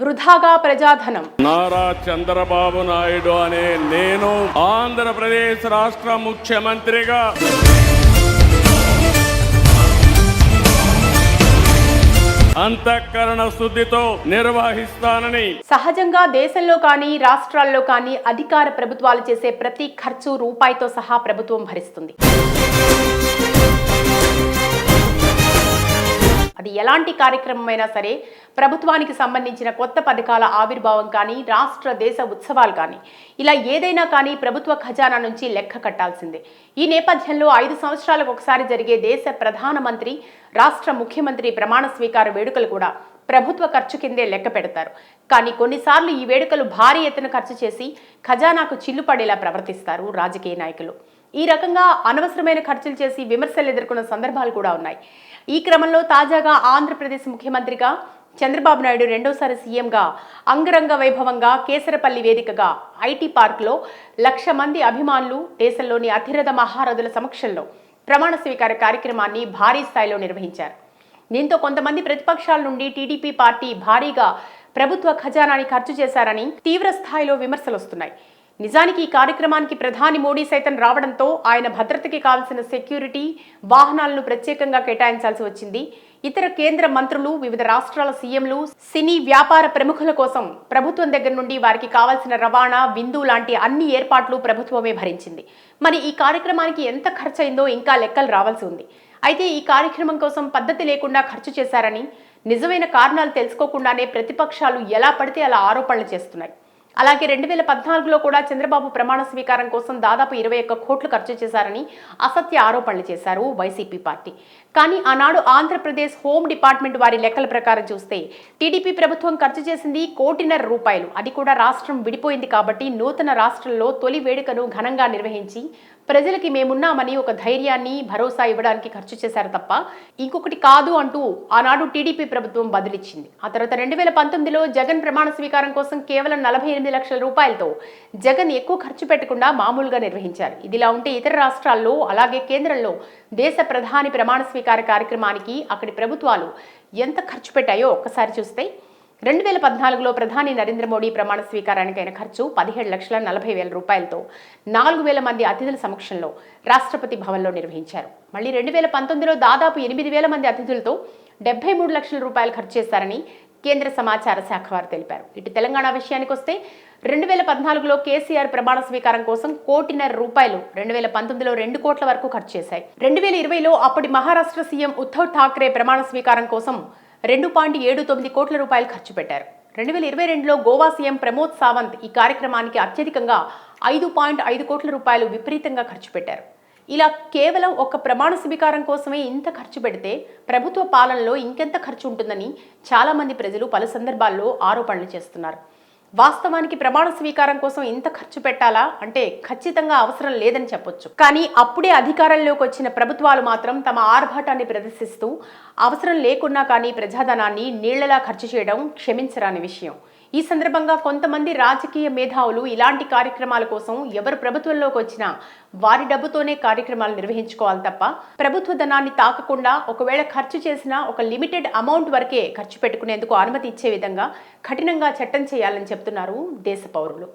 వృధాగా ప్రజాధనం. నారా చంద్రబాబు నాయుడు అనే నేను ఆంధ్రప్రదేశ్ రాష్ట్ర ముఖ్యమంత్రిగా. అంతఃకరణ శుద్ధితో నిర్వహిస్తానని. సహజంగా దేశంలో కానీ రాష్ట్రాల్లో కానీ అధికార ప్రభుత్వాలు చేసే ప్రతి ఖర్చు రూపాయితో సహా ప్రభుత్వం భరిస్తుంది. అది ఎలాంటి కార్యక్రమమైనా సరే ప్రభుత్వానికి సంబంధించిన కొత్త పథకాల ఆవిర్భావం కానీ రాష్ట్ర దేశ ఉత్సవాలు కానీ ఇలా ఏదైనా కానీ ప్రభుత్వ ఖజానా నుంచి లెక్క కట్టాల్సిందే. ఈ నేపథ్యంలో ఐదు సంవత్సరాలకు ఒకసారి జరిగే దేశ ప్రధానమంత్రి రాష్ట్ర ముఖ్యమంత్రి ప్రమాణ స్వీకార వేడుకలు కూడా ప్రభుత్వ ఖర్చు కిందే లెక్క పెడతారు. కానీ కొన్నిసార్లు ఈ వేడుకలు భారీ ఎత్తున ఖర్చు చేసి ఖజానాకు చిల్లుపడేలా ప్రవర్తిస్తారు రాజకీయ నాయకులు. ఈ రకంగా అనవసరమైన ఖర్చులు చేసి విమర్శలు ఎదుర్కొన్న సందర్భాలు కూడా ఉన్నాయి. ఈ క్రమంలో తాజాగా ఆంధ్రప్రదేశ్ ముఖ్యమంత్రిగా చంద్రబాబు నాయుడు రెండోసారి సీఎంగా అంగరంగ వైభవంగా కేసరపల్లి వేదికగా ఐటీ పార్క్లో లక్ష మంది అభిమానులు దేశంలోని అతిరథ మహారథుల సమక్షంలో ప్రమాణ స్వీకార కార్యక్రమాన్ని భారీ స్థాయిలో నిర్వహించారు. దీంతో కొంతమంది ప్రతిపక్షాల నుండి టీడీపీ పార్టీ భారీగా ప్రభుత్వ ఖజానాని ఖర్చు చేశారని తీవ్ర స్థాయిలో విమర్శలు వస్తున్నాయి నిజానికి ఈ కార్యక్రమానికి ప్రధాని మోడీ సైతం రావడంతో ఆయన భద్రతకి కావలసిన సెక్యూరిటీ వాహనాలను ప్రత్యేకంగా కేటాయించాల్సి వచ్చింది. ఇతర కేంద్ర మంత్రులు వివిధ రాష్ట్రాల సీఎంలు సినీ వ్యాపార ప్రముఖుల కోసం ప్రభుత్వం దగ్గర నుండి వారికి కావాల్సిన రవాణా విందు లాంటి అన్ని ఏర్పాట్లు ప్రభుత్వమే భరించింది. మరి ఈ కార్యక్రమానికి ఎంత ఖర్చయిందో ఇంకా లెక్కలు రావాల్సి ఉంది. అయితే ఈ కార్యక్రమం కోసం పద్ధతి లేకుండా ఖర్చు చేశారని నిజమైన కారణాలు తెలుసుకోకుండానే ప్రతిపక్షాలు ఎలా పడితే అలా ఆరోపణలు చేస్తున్నాయి. అలాగే రెండు వేల పద్నాలుగులో కూడా చంద్రబాబు ప్రమాణ స్వీకారం కోసం దాదాపు ఇరవై ఒక్క కోట్లు ఖర్చు చేశారని అసత్య ఆరోపణలు చేశారు వైసీపీ పార్టీ. కానీ ఆనాడు ఆంధ్రప్రదేశ్ హోమ్ డిపార్ట్మెంట్ వారి లెక్కల ప్రకారం చూస్తే టీడీపీ ప్రభుత్వం ఖర్చు చేసింది కోటిన్నర రూపాయలు. అది కూడా రాష్ట్రం విడిపోయింది కాబట్టి నూతన రాష్ట్రంలో తొలి వేడుకను ఘనంగా నిర్వహించి ప్రజలకి మేమున్నామని ఒక ధైర్యాన్ని భరోసా ఇవ్వడానికి ఖర్చు చేశారు తప్ప ఇంకొకటి కాదు అంటూ ఆనాడు టీడీపీ ప్రభుత్వం బదిలిచ్చింది. ఆ తర్వాత రెండు వేల పంతొమ్మిదిలో జగన్ ప్రమాణ స్వీకారం కోసం కేవలం నలభై ఎనిమిది లక్షల రూపాయలతో జగన్ ఎక్కువ ఖర్చు పెట్టకుండా మామూలుగా నిర్వహించారు. ఇదిలా ఉంటే ఇతర రాష్ట్రాల్లో అలాగే కేంద్రంలో దేశ ప్రధాని ప్రమాణ స్వీకార కార్యక్రమానికి అక్కడి ప్రభుత్వాలు ఎంత ఖర్చు పెట్టాయో ఒక్కసారి చూస్తే రెండు వేల పద్నాలుగులో ప్రధాని నరేంద్ర మోడీ ప్రమాణ స్వీకారానికి అయిన ఖర్చు పదిహేడు లక్షల నలభై వేల రూపాయలతో నాలుగు వేల మంది అతిథుల సమక్షంలో రాష్ట్రపతి భవన్లో నిర్వహించారు. మళ్ళీ రెండు వేల పంతొమ్మిదిలో దాదాపు ఎనిమిది వేల మంది అతిథులతో డెబ్బై మూడు లక్షల రూపాయలు ఖర్చు చేశారని కేంద్ర సమాచార శాఖ వారు తెలిపారు. ఇటు తెలంగాణ విషయానికి వస్తే రెండు వేల పద్నాలుగులో కేసీఆర్ ప్రమాణ స్వీకారం కోసం కోటిన్నర రూపాయలు రెండు వేల పంతొమ్మిదిలో రెండు కోట్ల వరకు ఖర్చు చేశాయి. రెండు వేల ఇరవైలో అప్పటి మహారాష్ట్ర సీఎం ఉద్ధవ్ ఠాక్రే ప్రమాణ స్వీకారం కోసం రెండు పాయింట్ ఏడు తొమ్మిది కోట్ల రూపాయలు ఖర్చు పెట్టారు. రెండు వేల ఇరవై రెండులో గోవా సీఎం ప్రమోద్ సావంత్ ఈ కార్యక్రమానికి అత్యధికంగా ఐదు పాయింట్ ఐదు కోట్ల రూపాయలు విపరీతంగా ఖర్చు పెట్టారు. ఇలా కేవలం ఒక ప్రమాణ స్వీకారం కోసమే ఇంత ఖర్చు పెడితే ప్రభుత్వ పాలనలో ఇంకెంత ఖర్చు ఉంటుందని చాలామంది ప్రజలు పలు సందర్భాల్లో ఆరోపణలు చేస్తున్నారు. వాస్తవానికి ప్రమాణ స్వీకారం కోసం ఇంత ఖర్చు పెట్టాలా? అంటే ఖచ్చితంగా అవసరం లేదని చెప్పొచ్చు. కానీ అప్పుడే అధికారంలోకి వచ్చిన ప్రభుత్వాలు మాత్రం తమ ఆర్భాటాన్ని ప్రదర్శిస్తూ అవసరం లేకున్నా కానీ ప్రజాధనాన్ని నీళ్ళలా ఖర్చు చేయడం క్షమించరాని విషయం. ఈ సందర్భంగా కొంతమంది రాజకీయ మేధావులు ఇలాంటి కార్యక్రమాల కోసం ఎవరు ప్రభుత్వంలోకి వచ్చినా వారి డబ్బుతోనే కార్యక్రమాలు నిర్వహించుకోవాలి తప్ప ప్రభుత్వ ధనాన్ని తాకకుండా ఒకవేళ ఖర్చు చేసినా ఒక లిమిటెడ్ అమౌంట్ వరకే ఖర్చు పెట్టుకునేందుకు అనుమతి ఇచ్చే విధంగా కఠినంగా చట్టం చేయాలని చెప్తున్నారు దేశ పౌరులు.